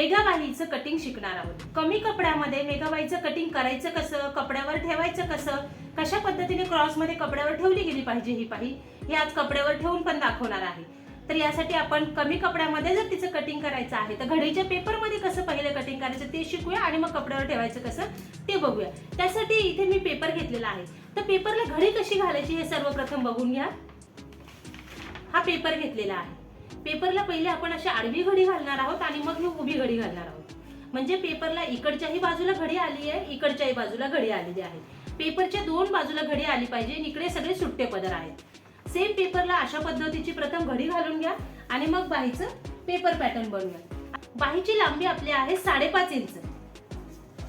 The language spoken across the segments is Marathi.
मेघाबाईचं कटिंग शिकणार आहोत. कमी कपड्यामध्ये मेघाबाईचं कटिंग करायचं कसं? कपड्यावर ठेवायचं कसं? कशा पद्धतीने क्रॉसमध्ये कपड्यावर ठेवली गेली पाहिजे ही पाही? हे आज कपड्यावर ठेवून पण दाखवणार आहे. तर यासाठी आपण कमी कपड्यामध्ये जर तिचं कटिंग करायचं आहे तर घडीच्या पेपरमध्ये कसं पहिलं कटिंग करायचं ते शिकूया आणि मग कपड्यावर ठेवायचं कसं ते बघूया. त्यासाठी इथे मी पेपर घेतलेला आहे. तर पेपरला घडी कशी घालायची हे सर्वप्रथम बघून घ्या. हा पेपर घेतलेला आहे. पेपरला पहिले आपण अशी आडवी घडी घालणार आहोत आणि मग ही उभी घडी घालणार आहोत. म्हणजे पेपरला इकडच्याही बाजूला घडी आली आहे इकडच्याही बाजूला घडी आलेली आहे. पेपरच्या दोन बाजूला घडी आली पाहिजे इकडे सगळे सुट्टे पदर आहेत. सेम पेपरला अशा पद्धतीची प्रथम घडी घालून घ्या आणि मग बाहीचं पेपर पॅटर्न बनवूया. बाहीची लांबी आपली आहे साडेपाच इंच.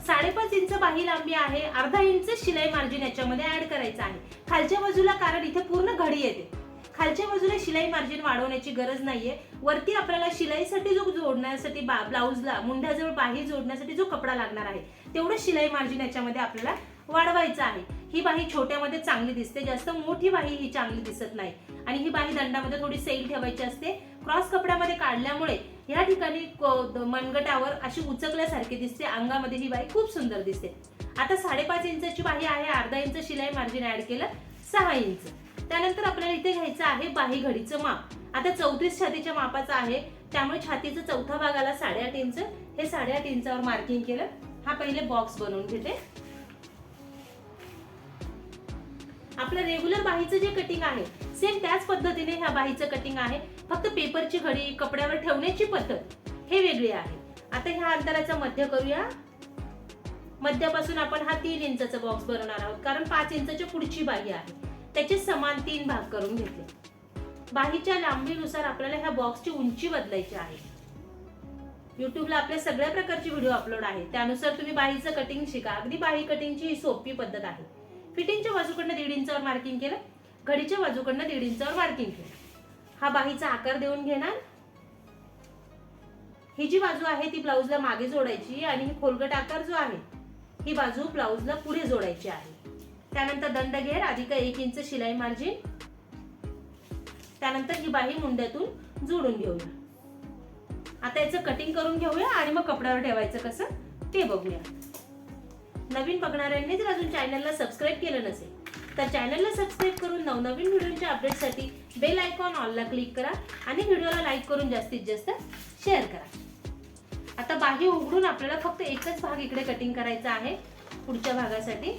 साडेपाच इंच बाही लांबी आहे अर्धा इंच शिलाई मार्जिन याच्यामध्ये ऍड करायचं आहे. खालच्या बाजूला कारण इथे पूर्ण घडी येते. खालच्या बाजूला शिलाई मार्जिन वाढवण्याची गरज नाहीये. वरती आपल्याला शिलाईसाठी जो जोडण्यासाठी बा- ब्लाऊजला मुंढ्याजवळ बाही जोडण्यासाठी जो कपडा लागणार आहे तेवढं शिलाई मार्जिन याच्यामध्ये आपल्याला वाढवायचं आहे. ही बाही छोट्यामध्ये चांगली दिसते जास्त मोठी बाही ही चांगली दिसत नाही. आणि ही बाही दंडामध्ये थोडी सैल ठेवायची असते. क्रॉस कपड्यामध्ये काढल्यामुळे या ठिकाणी मनगटावर अशी उचकल्यासारखी दिसते. अंगामध्ये ही बाही खूप सुंदर दिसते. आता साडेपाच इंचाची बाही आहे अर्धा इंच शिलाई मार्जिन ऍड केलं सहा इंच. त्यानंतर आपल्याला इथे घ्यायचं आहे बाही घडीचं माप. आता चौतीस छातीच्या मापाचं आहे. त्यामुळे छातीचं चौथा भागाला साडेआठ इंच हे साडेआठ इंचावर मार्किंग केलं. हा पहिले बॉक्स बनवून घेते. आपलं रेग्युलर बाहीचं जे कटिंग आहे सेम त्याच पद्धतीने ह्या बाहीचं कटिंग आहे. फक्त पेपरची घडी कपड्यावर ठेवण्याची पद्धत हे वेगळी आहे. आता ह्या अंतराचा मध्य करूया. मध्यापासून आपण हा तीन इंचाचा बॉक्स बनवणार आहोत कारण पाच इंचाच्या पुढची बाही आहे. त्याचे समान तीन भाग करून घेतले. बाहीच्या लांबीनुसार आपल्याला ह्या बॉक्सची उंची बदलायची आहे. युट्यूबला आपल्या सगळ्या प्रकारचे व्हिडिओ अपलोड आहे त्यानुसार तुम्ही बाहीचं कटिंग शिका. अगदी बाही कटिंगची ही सोपी पद्धत आहे. फिटिंगच्या बाजूकडनं दीड इंचावर मार्किंग केलं. घडीच्या बाजूकडनं दीड इंचावर मार्किंग केलं. हा बाहीचा आकार देऊन घेणार. ही जी बाजू आहे ती ब्लाऊजला मागे जोडायची आणि ही खोलगट आकार जो आहे ही बाजू ब्लाऊजला पुढे जोडायची आहे. त्यानंतर दंड घेर अधिक एक इंच शिलाई मार्जिन. त्यानंतर ही बाही मुंड्यातून जोडून घेऊया. आता याचं कटिंग करून घेऊया आणि मग कपड्यावर ठेवायचं कसं ते बघूया. नवीन बघणाऱ्यांनी जर अजून चॅनलला सबस्क्राईब केलं नसेल तर चॅनलला सबस्क्राईब करून नवनवीन व्हिडिओच्या अपडेटसाठी बेल आयकॉन ऑलला क्लिक करा आणि व्हिडिओला लाईक करून जास्तीत जास्त शेअर करा. आता बाही उघडून आपल्याला फक्त एकच भाग इकडे कटिंग करायचा आहे पुढच्या भागासाठी.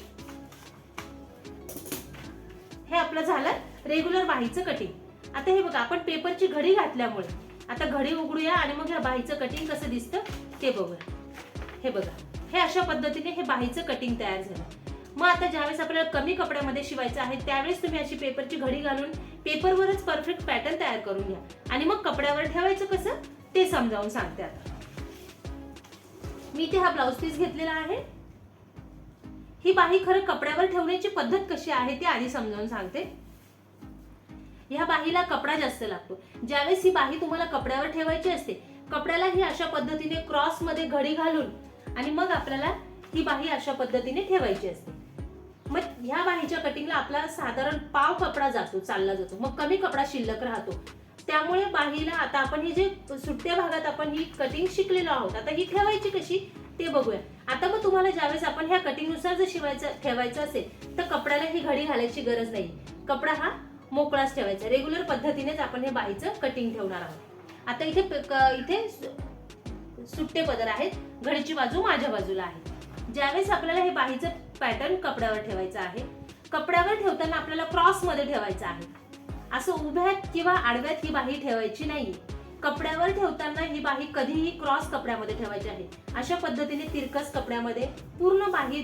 हे आपलं झालं रेग्युलर बाहीचं कटिंग आता हे बघा आपण पेपरची घडी घातल्यामुळे. आता घडी उघडूया आणि मग ह्या बाहीचं कटिंग कसं दिसतं ते बघूया. हे बघा हे अशा पद्धतीने हे बाहीचं कटिंग तयार झालं. मग आता ज्यावेळेस आपल्याला कमी कपड्यामध्ये शिवायचं आहे त्यावेळेस तुम्ही अशी पेपरची घडी घालून पेपरवरच परफेक्ट पॅटर्न तयार करून घ्या. आणि मग कपड्यावर ठेवायचं कसं? ते समजावून सांगते आता. मी इथे हा ब्लाऊज पीस घेतलेला आहे. ही बाही खरं कपड्यावर ठेवण्याची पद्धत कशी आहे ते आधी समजावून सांगते. ह्या बाहीला कपडा जास्त लागतो. ज्यावेळेस ही बाही तुम्हाला कपड्यावर ठेवायची असते कपड्याला ही अशा पद्धतीने क्रॉसमध्ये घडी घालून आणि मग आपल्याला ही बाही अशा पद्धतीने ठेवायची असते. मग ह्या बाहीच्या कटिंगला आपला साधारण पाव कपडा जातो चालला जातो. मग कमी कपडा शिल्लक राहतो. त्यामुळे बाहीला आता आपण ही जे सुट्ट्या भागात आपण ही कटिंग शिकलेलो आहोत आता ही ठेवायची कशी? ते बघूया. आता मग तुम्हाला ज्यावेळेस आपण ह्या कटिंगनुसार जर शिवायचं ठेवायचं असेल तर कपड्याला ही घडी घालायची गरज नाही. कपडा हा मोकळाच ठेवायचा. रेग्युलर पद्धतीनेच आपण हे बाहीचं कटिंग ठेवणार आहोत. आता इथे इथे सुट्टे पदर आहेत. घडीची बाजू माझ्या बाजूला आहे. ज्यावेळेस आपल्याला हे बाहीचं पॅटर्न कपड्यावर ठेवायचं आहे कपड्यावर ठेवताना आपल्याला क्रॉसमध्ये ठेवायचं आहे. असं उभ्यात किंवा आडव्यात ही बाही ठेवायची नाही. कपड्यावर ठेवताना ही बाही कधीही क्रॉस कपड्यामध्ये ठेवायची आहे. अशा पद्धतीने तिरकस कपड्यामध्ये पूर्ण बाही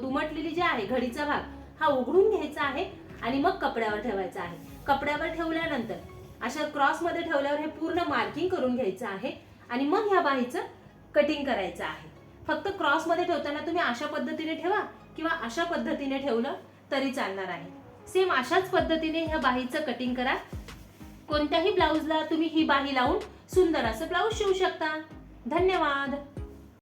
दुमटलेली जी आहे घडीचा भाग हा उघडून घ्यायचा आहे आणि मग कपड्यावर ठेवायचा आहे. कपड्यावर ठेवल्यानंतर अशा क्रॉसमध्ये ठेवल्यावर हे पूर्ण मार्किंग करून घ्यायचं आहे आणि मग ह्या बाहीचं कटिंग करायचं आहे. फक्त क्रॉसमध्ये ठेवताना तुम्ही अशा पद्धतीने ठेवा किंवा अशा पद्धतीने ठेवलं तरी चालणार आहे. सेम अशाच पद्धतीने ह्या बाहीचं कटिंग करा. कोणत्याही ब्लाऊजला तुम्ही ही बाही लावून सुंदर असं ब्लाऊज शिवू शकता. धन्यवाद.